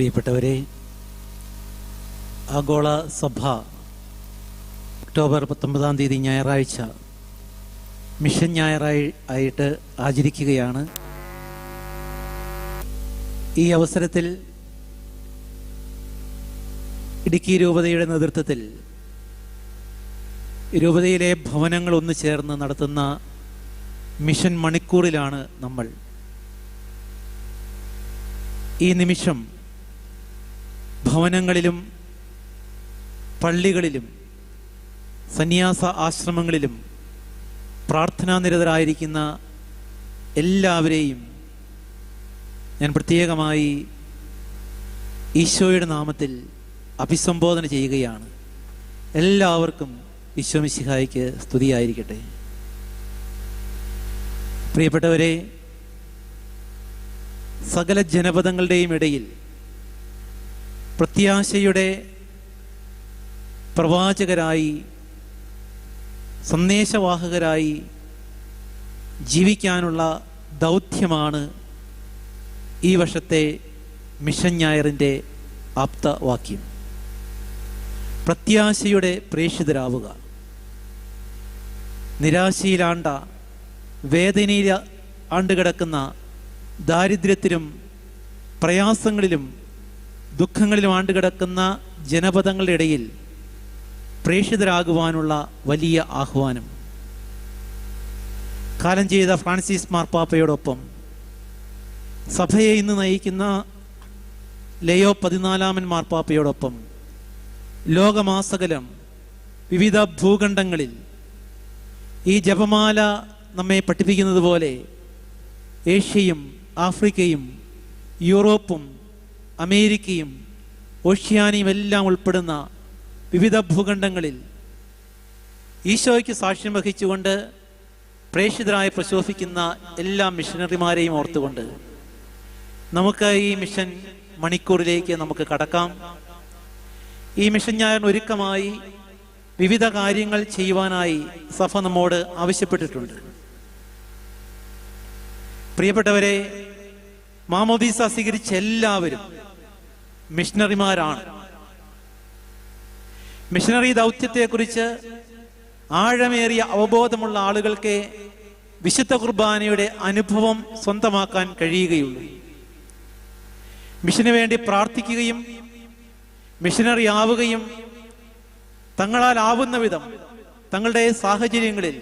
പ്രിയപ്പെട്ടവരെ ആഗോള സഭ ഒക്ടോബർ പത്തൊമ്പതാം തീയതി ഞായറാഴ്ച മിഷൻ ഞായറായി ആയിട്ട് ആചരിക്കുകയാണ്. ഈ അവസരത്തിൽ ഇടുക്കി രൂപതയുടെ നേതൃത്വത്തിൽ രൂപതയിലെ ഭവനങ്ങൾ ഒന്നു ചേർന്ന് നടത്തുന്ന മിഷൻ മണിക്കൂറിലാണ് നമ്മൾ ഈ നിമിഷം ഭവനങ്ങളിലും പള്ളികളിലും സന്യാസ ആശ്രമങ്ങളിലും പ്രാർത്ഥനാനിരതരായിരിക്കുന്ന എല്ലാവരെയും ഞാൻ പ്രത്യേകമായി ഈശോയുടെ നാമത്തിൽ അഭിസംബോധന ചെയ്യുകയാണ്. എല്ലാവർക്കും ഈശോമിശിഹായിക്ക് സ്തുതിയായിരിക്കട്ടെ. പ്രിയപ്പെട്ടവരെ സകല ജനപദങ്ങളുടെയും ഇടയിൽ പ്രത്യാശയുടെ പ്രവാചകരായി സന്ദേശവാഹകരായി ജീവിക്കാനുള്ള ദൗത്യമാണ് ഈ വർഷത്തെ മിഷൻ ഞായറിന്റെ ആപ്തവാക്യം. പ്രത്യാശയുടെ പ്രേക്ഷിതരാവുക. നിരാശയിലാണ്ട വേദനയിൽ ആണ്ടുകിടക്കുന്ന ദാരിദ്ര്യത്തിലും പ്രയാസങ്ങളിലും ദുഃഖങ്ങളിലും ആണ്ടുകിടക്കുന്ന ജനപദങ്ങളുടെ ഇടയിൽ പ്രേക്ഷിതരാകുവാനുള്ള വലിയ ആഹ്വാനം. കാലം ചെയ്ത ഫ്രാൻസിസ് മാർപ്പാപ്പയോടൊപ്പം സഭയെ ഇന്ന് നയിക്കുന്ന ലയോ പതിനാലാമൻ മാർപ്പാപ്പയോടൊപ്പം ലോകമാസകലം വിവിധ ഭൂഖണ്ഡങ്ങളിൽ ഈ ജപമാല നമ്മെ പഠിപ്പിക്കുന്നത് പോലെ ഏഷ്യയും ആഫ്രിക്കയും യൂറോപ്പും അമേരിക്കയും ഓഷ്യാനിയും എല്ലാം ഉൾപ്പെടുന്ന വിവിധ ഭൂഖണ്ഡങ്ങളിൽ ഈശോയ്ക്ക് സാക്ഷ്യം വഹിച്ചുകൊണ്ട് പ്രേക്ഷിതരായി പ്രശോഭിക്കുന്ന എല്ലാ മിഷനറിമാരെയും ഓർത്തുകൊണ്ട് നമുക്ക് ഈ മിഷൻ മണിക്കൂറിലേക്ക് നമുക്ക് കടക്കാം. ഈ മിഷൻ ഞാൻ ഒരുക്കമായി വിവിധ കാര്യങ്ങൾ ചെയ്യുവാനായി സഭ നമ്മോട് ആവശ്യപ്പെട്ടിട്ടുണ്ട്. പ്രിയപ്പെട്ടവരെ മാമോദീസ സ്വീകരിച്ച എല്ലാവരും മിഷണറിമാരാണ്. മിഷണറി ദൗത്യത്തെക്കുറിച്ച് ആഴമേറിയ അവബോധമുള്ള ആളുകൾക്ക് വിശുദ്ധ കുർബാനയുടെ അനുഭവം സ്വന്തമാക്കാൻ കഴിയുകയുള്ളൂ. മിഷന് വേണ്ടി പ്രാർത്ഥിക്കുകയും മിഷനറി ആവുകയും തങ്ങളാൽ ആവുന്ന വിധം തങ്ങളുടെ സാഹചര്യങ്ങളിൽ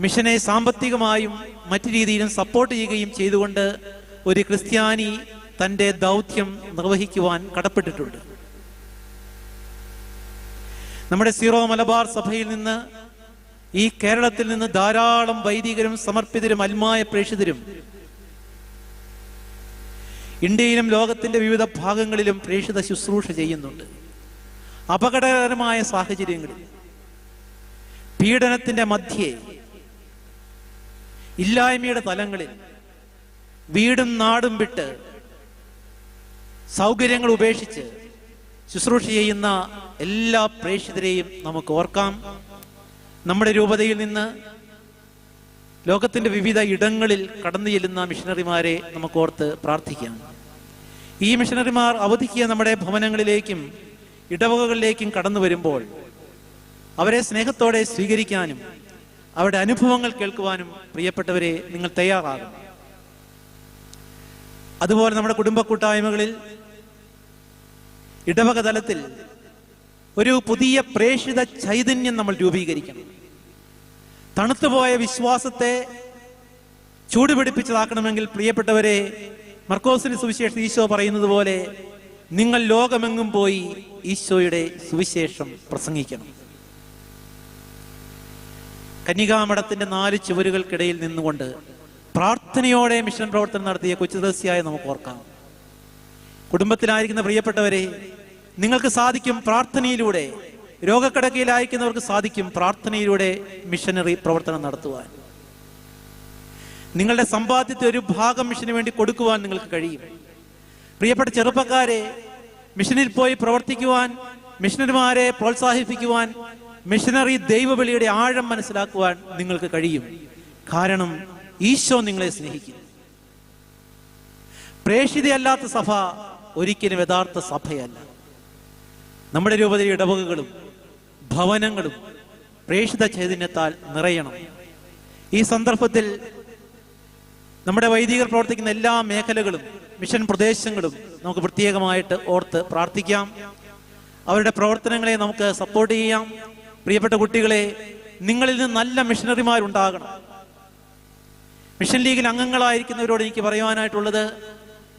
മിഷനെ സാമ്പത്തികമായും മറ്റു രീതിയിലും സപ്പോർട്ട് ചെയ്യുകയും ചെയ്തുകൊണ്ട് ഒരു ക്രിസ്ത്യാനി തന്റെ ദൗത്യം നിർവഹിക്കുവാൻ കടപ്പെട്ടിട്ടുണ്ട്. നമ്മുടെ സീറോ മലബാർ സഭയിൽ നിന്ന് ഈ കേരളത്തിൽ നിന്ന് ധാരാളം വൈദികരും സമർപ്പിതരും അൽമായ പ്രേക്ഷിതരും ഇന്ത്യയിലും ലോകത്തിന്റെ വിവിധ ഭാഗങ്ങളിലും പ്രേക്ഷിത ശുശ്രൂഷ ചെയ്യുന്നുണ്ട്. അപകടകരമായ സാഹചര്യങ്ങളിൽ പീഡനത്തിന്റെ മധ്യേ ഇല്ലായ്മയുടെ തലങ്ങളിൽ വീടും നാടും വിട്ട് സൗകര്യങ്ങൾ ഉപേക്ഷിച്ച് ശുശ്രൂഷ ചെയ്യുന്ന എല്ലാ പ്രേക്ഷിതരെയും നമുക്ക് ഓർക്കാം. നമ്മുടെ രൂപതയിൽ നിന്ന് ലോകത്തിന്റെ വിവിധ ഇടങ്ങളിൽ കടന്നു ചെല്ലുന്ന മിഷണറിമാരെ നമുക്ക് ഓർത്ത് പ്രാർത്ഥിക്കാം. ഈ മിഷണറിമാർ അവധിക്ക് നമ്മുടെ ഭവനങ്ങളിലേക്കും ഇടവകകളിലേക്കും കടന്നു വരുമ്പോൾ അവരെ സ്നേഹത്തോടെ സ്വീകരിക്കാനും അവരുടെ അനുഭവങ്ങൾ കേൾക്കുവാനും പ്രിയപ്പെട്ടവരെ നിങ്ങൾ തയ്യാറാകും അതുപോലെ നമ്മുടെ കുടുംബ കൂട്ടായ്മകളിൽ ഇടവക തലത്തിൽ ഒരു പുതിയ പ്രേക്ഷിത ചൈതന്യം നമ്മൾ രൂപീകരിക്കണം. തണുത്തുപോയ വിശ്വാസത്തെ ചൂടുപിടിപ്പിച്ചതാക്കണമെങ്കിൽ പ്രിയപ്പെട്ടവരെ മർക്കോസിന് സുവിശേഷം ഈശോ പറയുന്നത് പോലെ നിങ്ങൾ ലോകമെങ്ങും പോയി ഈശോയുടെ സുവിശേഷം പ്രസംഗിക്കണം. കന്യകാമഠത്തിന്റെ നാല് ചുവരുകൾക്കിടയിൽ നിന്നുകൊണ്ട് പ്രാർത്ഥനയോടെ മിഷൻ പ്രവർത്തനം നടത്തിയ കൊച്ചുദസ്യായ നമുക്ക് ഓർക്കാം. കുടുംബത്തിലായിരിക്കുന്ന പ്രിയപ്പെട്ടവരെ നിങ്ങൾക്ക് സാധിക്കും പ്രാർത്ഥനയിലൂടെ രോഗക്കിടക്കയിലായിരിക്കുന്നവർക്ക് സാധിക്കും പ്രാർത്ഥനയിലൂടെ മിഷനറി പ്രവർത്തനം നടത്തുവാൻ. നിങ്ങളുടെ സമ്പാദ്യത്തെ ഒരു ഭാഗം മിഷന് വേണ്ടി കൊടുക്കുവാൻ നിങ്ങൾക്ക് കഴിയും. പ്രിയപ്പെട്ട ചെറുപ്പക്കാരെ മിഷനിൽ പോയി പ്രവർത്തിക്കുവാൻ മിഷനറിമാരെ പ്രോത്സാഹിപ്പിക്കുവാൻ മിഷനറി ദൈവവിളിയുടെ ആഴം മനസ്സിലാക്കുവാൻ നിങ്ങൾക്ക് കഴിയും. കാരണം ഈശോ നിങ്ങളെ സ്നേഹിക്കുന്നു. പ്രേക്ഷിതയല്ലാത്ത സഭ ഒരിക്കലും യഥാർത്ഥ സഭയല്ല. നമ്മുടെ രൂപതയിൽ ഇടവകകളും ഭവനങ്ങളും പ്രേക്ഷിത ചൈതന്യത്താൽ നിറയണം. ഈ സന്ദർഭത്തിൽ നമ്മുടെ വൈദികർ പ്രവർത്തിക്കുന്ന എല്ലാ മേഖലകളും മിഷൻ പ്രദേശങ്ങളും നമുക്ക് പ്രത്യേകമായിട്ട് ഓർത്ത് പ്രാർത്ഥിക്കാം. അവരുടെ പ്രവർത്തനങ്ങളെ നമുക്ക് സപ്പോർട്ട് ചെയ്യാം. പ്രിയപ്പെട്ട കുട്ടികളെ നിങ്ങളിൽ നിന്ന് നല്ല മിഷണറിമാരുണ്ടാകണം. മിഷൻ ലീഗിൽ അംഗങ്ങളായിരിക്കുന്നവരോട് എനിക്ക് പറയുവാനായിട്ടുള്ളത്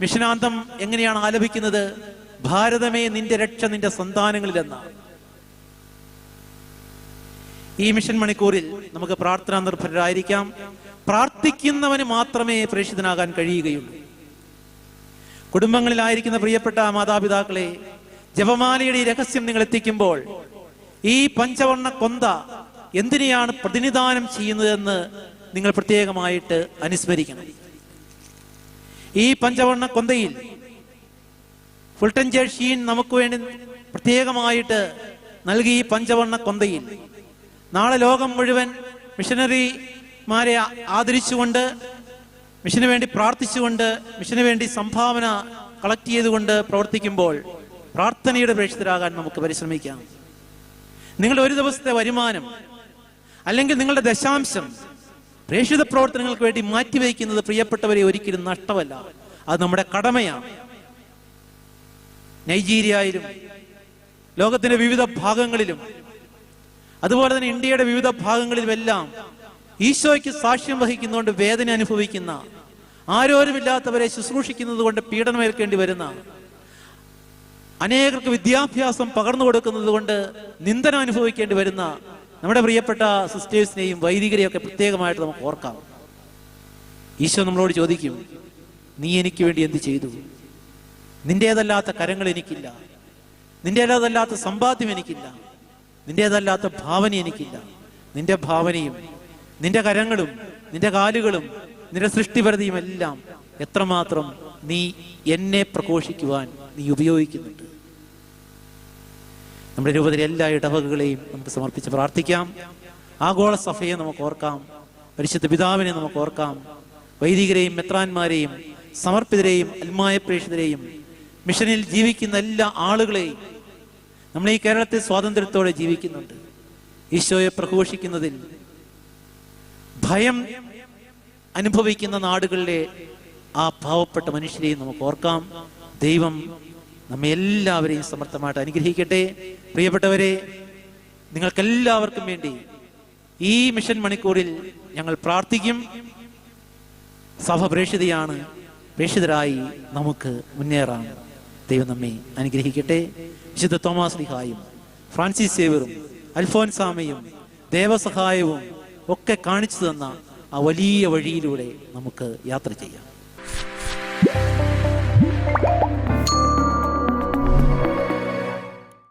മിഷനാന്തം എങ്ങനെയാണ് ആലപിക്കുന്നത്? ഭാരതമേ നിന്റെ രക്ഷ നിന്റെ സന്താനങ്ങളിൽ സന്താനങ്ങളിലെന്നാണ് ഈ മിഷൻ മണിക്കൂറിൽ നമുക്ക് പ്രാർത്ഥനാ നിർഭരരായിരിക്കാം. പ്രാർത്ഥിക്കുന്നവന് മാത്രമേ പ്രേക്ഷിതനാകാൻ കഴിയുകയുള്ളൂ. കുടുംബങ്ങളിലായിരിക്കുന്ന പ്രിയപ്പെട്ട മാതാപിതാക്കളെ ജപമാലയുടെ ഈ രഹസ്യം നിങ്ങൾ എത്തിക്കുമ്പോൾ ഈ പഞ്ചവർണ കൊന്ത എന്തിനെയാണ് പ്രതിനിധാനം ചെയ്യുന്നതെന്ന് നിങ്ങൾ പ്രത്യേകമായിട്ട് അനുസ്മരിക്കണം. ഈ പഞ്ചവർണ കൊന്തയിൽ ഫുൾട്ടൻ ജേഷീൻ നമുക്ക് വേണ്ടി പ്രത്യേകമായിട്ട് നൽകി ഈ പഞ്ചവർണ കൊന്തയിൽ. നാളെ ലോകം മുഴുവൻ മിഷനറിമാരെ ആദരിച്ചുകൊണ്ട് മിഷന് വേണ്ടി പ്രാർത്ഥിച്ചുകൊണ്ട് മിഷന് വേണ്ടി സംഭാവന കളക്ട് ചെയ്തുകൊണ്ട് പ്രവർത്തിക്കുമ്പോൾ പ്രാർത്ഥനയുടെ പ്രേക്ഷിതരാകാൻ നമുക്ക് പരിശ്രമിക്കാം. നിങ്ങളുടെ ഒരു ദിവസത്തെ വരുമാനം അല്ലെങ്കിൽ നിങ്ങളുടെ ദശാംശം പ്രേക്ഷിത പ്രവർത്തനങ്ങൾക്ക് വേണ്ടി മാറ്റിവെക്കുന്നത് പ്രിയപ്പെട്ടവരെ ഒരിക്കലും നഷ്ടമല്ല. അത് നമ്മുടെ കടമയാണ്. നൈജീരിയയിലും ലോകത്തിന്റെ വിവിധ ഭാഗങ്ങളിലും അതുപോലെ തന്നെ ഇന്ത്യയുടെ വിവിധ ഭാഗങ്ങളിലുമെല്ലാം ഈശോയ്ക്ക് സാക്ഷ്യം വഹിക്കുന്നതുകൊണ്ട് വേദന അനുഭവിക്കുന്ന ആരോരുമില്ലാത്തവരെ ശുശ്രൂഷിക്കുന്നത് കൊണ്ട് പീഡനമേൽക്കേണ്ടി വരുന്ന അനേകർക്ക് വിദ്യാഭ്യാസം പകർന്നു കൊടുക്കുന്നത് കൊണ്ട് നിന്ദനം അനുഭവിക്കേണ്ടി വരുന്ന നമ്മുടെ പ്രിയപ്പെട്ട സിസ്റ്റേഴ്സിനെയും വൈദികരെയും ഒക്കെ പ്രത്യേകമായിട്ട് നമുക്ക് ഓർക്കാം. ഈശോ നമ്മളോട് ചോദിക്കും നീ എനിക്ക് വേണ്ടി എന്ത് ചെയ്തു? നിന്റേതല്ലാത്ത കരങ്ങൾ എനിക്കില്ല. നിന്റേതല്ലാത്ത സമ്പാദ്യം എനിക്കില്ല. നിന്റേതല്ലാത്ത ഭാവന എനിക്കില്ല. നിന്റെ ഭാവനയും നിന്റെ കരങ്ങളും നിന്റെ കാലുകളും നിന്റെ സൃഷ്ടിപരതയും എല്ലാം എത്രമാത്രം നീ എന്നെ പ്രഘോഷിക്കുവാൻ നീ ഉപയോഗിക്കുന്നുണ്ട്. നമ്മുടെ രൂപത്തിലെ എല്ലാ ഇടവകകളെയും നമുക്ക് സമർപ്പിച്ച് പ്രാർത്ഥിക്കാം. ആഗോള സഭയെ നമുക്ക് ഓർക്കാം. പരിശുദ്ധ പിതാവിനെ നമുക്ക് ഓർക്കാം. വൈദികരെയും മെത്രാന്മാരെയും സമർപ്പിതരെയും അൽമായ പ്രേക്ഷിതരെയും മിഷനിൽ ജീവിക്കുന്ന എല്ലാ ആളുകളെയും നമ്മൾ ഈ കേരളത്തിൽ സ്വാതന്ത്ര്യത്തോടെ ജീവിക്കുന്നുണ്ട്. ഈശോയെ പ്രഘോഷിക്കുന്നതിൽ ഭയം അനുഭവിക്കുന്ന നാടുകളിലെ ആ പാവപ്പെട്ട മനുഷ്യരെയും നമുക്ക് ഓർക്കാം. ദൈവം നമ്മെ എല്ലാവരെയും സമർത്ഥമായിട്ട് അനുഗ്രഹിക്കട്ടെ. പ്രിയപ്പെട്ടവരെ നിങ്ങൾക്കെല്ലാവർക്കും വേണ്ടി ഈ മിഷൻ മണിക്കൂറിൽ ഞങ്ങൾ പ്രാർത്ഥിക്കും. സഭ പ്രേക്ഷിതയാണ് പ്രേക്ഷിതരായി നമുക്ക് മുന്നേറാം. ദൈവം നമ്മെ അനുഗ്രഹിക്കട്ടെ. വിശുദ്ധ തോമാസ് ലിഹായും ഫ്രാൻസിസ് സേവറും അൽഫോൻസാമയും ദേവസഹായവും ഒക്കെ കാണിച്ചു തന്ന ആ വലിയ വഴിയിലൂടെ നമുക്ക് യാത്ര ചെയ്യാം.